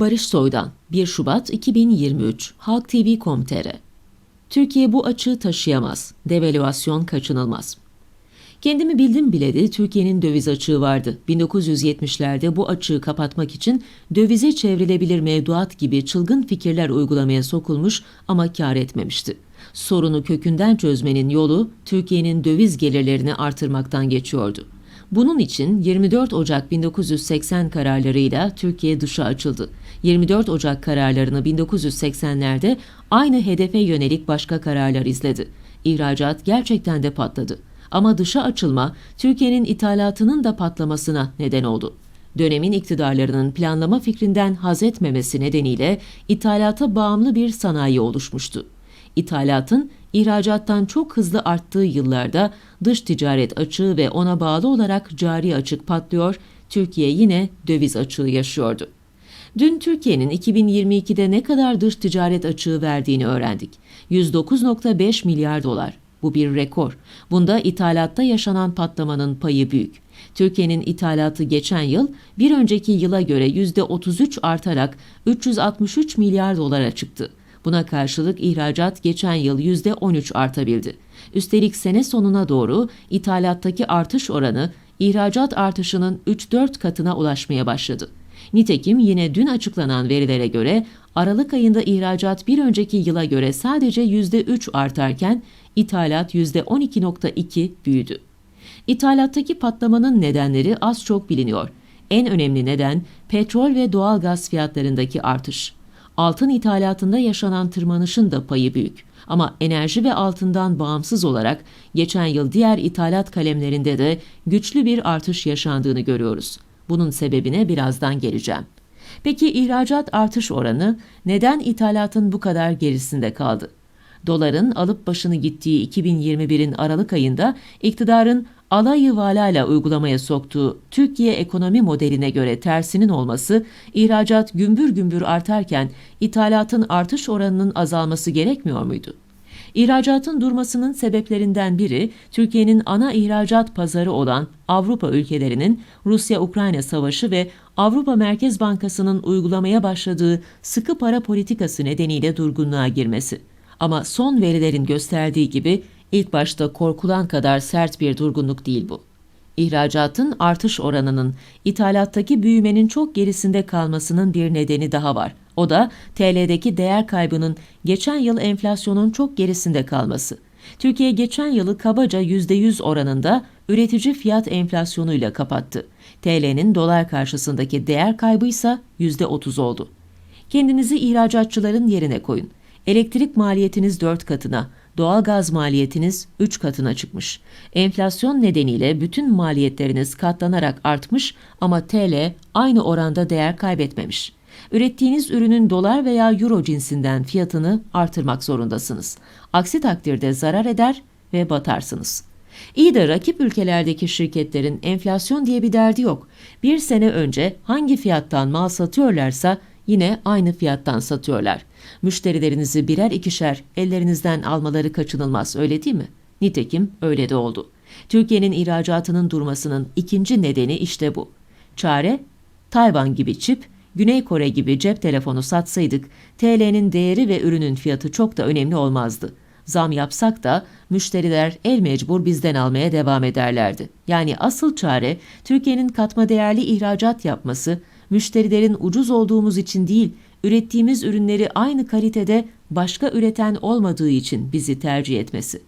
Barış Soydan 1 Şubat 2023 Halk TV.com.tr Türkiye bu açığı taşıyamaz. Devalüasyon kaçınılmaz. Kendimi bildim bileli Türkiye'nin döviz açığı vardı. 1970'lerde bu açığı kapatmak için dövize çevrilebilir mevduat gibi çılgın fikirler uygulamaya sokulmuş ama kar etmemişti. Sorunu kökünden çözmenin yolu Türkiye'nin döviz gelirlerini artırmaktan geçiyordu. Bunun için 24 Ocak 1980 kararlarıyla Türkiye dışa açıldı. 24 Ocak kararlarını 1980'lerde aynı hedefe yönelik başka kararlar izledi. İhracat gerçekten de patladı. Ama dışa açılma Türkiye'nin ithalatının da patlamasına neden oldu. Dönemin iktidarlarının planlama fikrinden haz etmemesi nedeniyle ithalata bağımlı bir sanayi oluşmuştu. İthalatın ihracattan çok hızlı arttığı yıllarda dış ticaret açığı ve ona bağlı olarak cari açık patlıyor, Türkiye yine döviz açığı yaşıyordu. Dün Türkiye'nin 2022'de ne kadar dış ticaret açığı verdiğini öğrendik. 109.5 milyar dolar. Bu bir rekor. Bunda ithalatta yaşanan patlamanın payı büyük. Türkiye'nin ithalatı geçen yıl bir önceki yıla göre %33 artarak 363 milyar dolara çıktı. Buna karşılık ihracat geçen yıl %13 artabildi. Üstelik sene sonuna doğru ithalattaki artış oranı ihracat artışının 3-4 katına ulaşmaya başladı. Nitekim yine dün açıklanan verilere göre Aralık ayında ihracat bir önceki yıla göre sadece %3 artarken ithalat %12.2 büyüdü. İthalattaki patlamanın nedenleri az çok biliniyor. En önemli neden petrol ve doğal gaz fiyatlarındaki artış. Altın ithalatında yaşanan tırmanışın da payı büyük. Ama enerji ve altından bağımsız olarak geçen yıl diğer ithalat kalemlerinde de güçlü bir artış yaşandığını görüyoruz. Bunun sebebine birazdan geleceğim. Peki ihracat artış oranı neden ithalatın bu kadar gerisinde kaldı? Doların alıp başını gittiği 2021'in Aralık ayında iktidarın alayı valayla uygulamaya soktuğu Türkiye ekonomi modeline göre tersinin olması, ihracat gümbür gümbür artarken ithalatın artış oranının azalması gerekmiyor muydu? İhracatın durmasının sebeplerinden biri Türkiye'nin ana ihracat pazarı olan Avrupa ülkelerinin Rusya-Ukrayna savaşı ve Avrupa Merkez Bankası'nın uygulamaya başladığı sıkı para politikası nedeniyle durgunluğa girmesi. Ama son verilerin gösterdiği gibi ilk başta korkulan kadar sert bir durgunluk değil bu. İhracatın artış oranının ithalattaki büyümenin çok gerisinde kalmasının bir nedeni daha var. O da TL'deki değer kaybının geçen yıl enflasyonun çok gerisinde kalması. Türkiye geçen yılı kabaca %100 oranında üretici fiyat enflasyonuyla kapattı. TL'nin dolar karşısındaki değer kaybı ise %30 oldu. Kendinizi ihracatçıların yerine koyun. Elektrik maliyetiniz 4 katına, doğal gaz maliyetiniz 3 katına çıkmış. Enflasyon nedeniyle bütün maliyetleriniz katlanarak artmış ama TL aynı oranda değer kaybetmemiş. Ürettiğiniz ürünün dolar veya euro cinsinden fiyatını artırmak zorundasınız. Aksi takdirde zarar eder ve batarsınız. İyi de rakip ülkelerdeki şirketlerin enflasyon diye bir derdi yok. Bir sene önce hangi fiyattan mal satıyorlarsa yine aynı fiyattan satıyorlar. Müşterilerinizi birer ikişer ellerinizden almaları kaçınılmaz öyle değil mi? Nitekim öyle de oldu. Türkiye'nin ihracatının durmasının ikinci nedeni işte bu. Çare, Tayvan gibi çip, Güney Kore gibi cep telefonu satsaydık TL'nin değeri ve ürünün fiyatı çok da önemli olmazdı. Zam yapsak da müşteriler el mecbur bizden almaya devam ederlerdi. Yani asıl çare Türkiye'nin katma değerli ihracat yapması, müşterilerin ucuz olduğumuz için değil, ürettiğimiz ürünleri aynı kalitede başka üreten olmadığı için bizi tercih etmesi.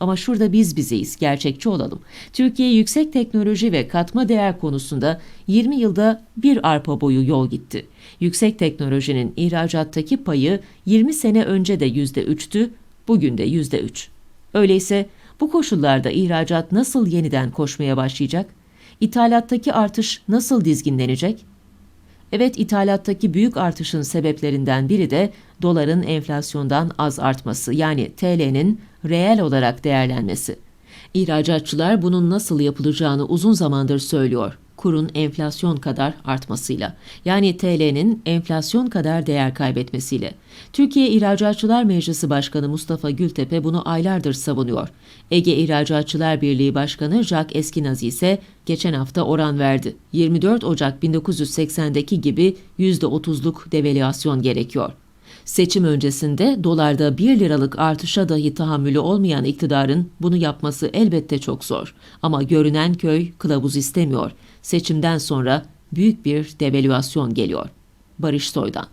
Ama şurada biz bizeyiz, gerçekçi olalım. Türkiye yüksek teknoloji ve katma değer konusunda 20 yılda bir arpa boyu yol gitti. Yüksek teknolojinin ihracattaki payı 20 sene önce de %3'tü, bugün de %3. Öyleyse bu koşullarda ihracat nasıl yeniden koşmaya başlayacak? İthalattaki artış nasıl dizginlenecek? Evet ithalattaki büyük artışın sebeplerinden biri de doların enflasyondan az artması yani TL'nin reel olarak değerlenmesi. İhracatçılar bunun nasıl yapılacağını uzun zamandır söylüyor. Kurun enflasyon kadar artmasıyla. Yani TL'nin enflasyon kadar değer kaybetmesiyle. Türkiye İhracatçılar Meclisi Başkanı Mustafa Gültepe bunu aylardır savunuyor. Ege İhracatçılar Birliği Başkanı Jack Eskinazi ise geçen hafta oran verdi. 24 Ocak 1980'deki gibi %30'luk devalüasyon gerekiyor. Seçim öncesinde dolarda 1 liralık artışa dahi tahammülü olmayan iktidarın bunu yapması elbette çok zor. Ama görünen köy kılavuz istemiyor. Seçimden sonra büyük bir devalüasyon geliyor. Barış Soydan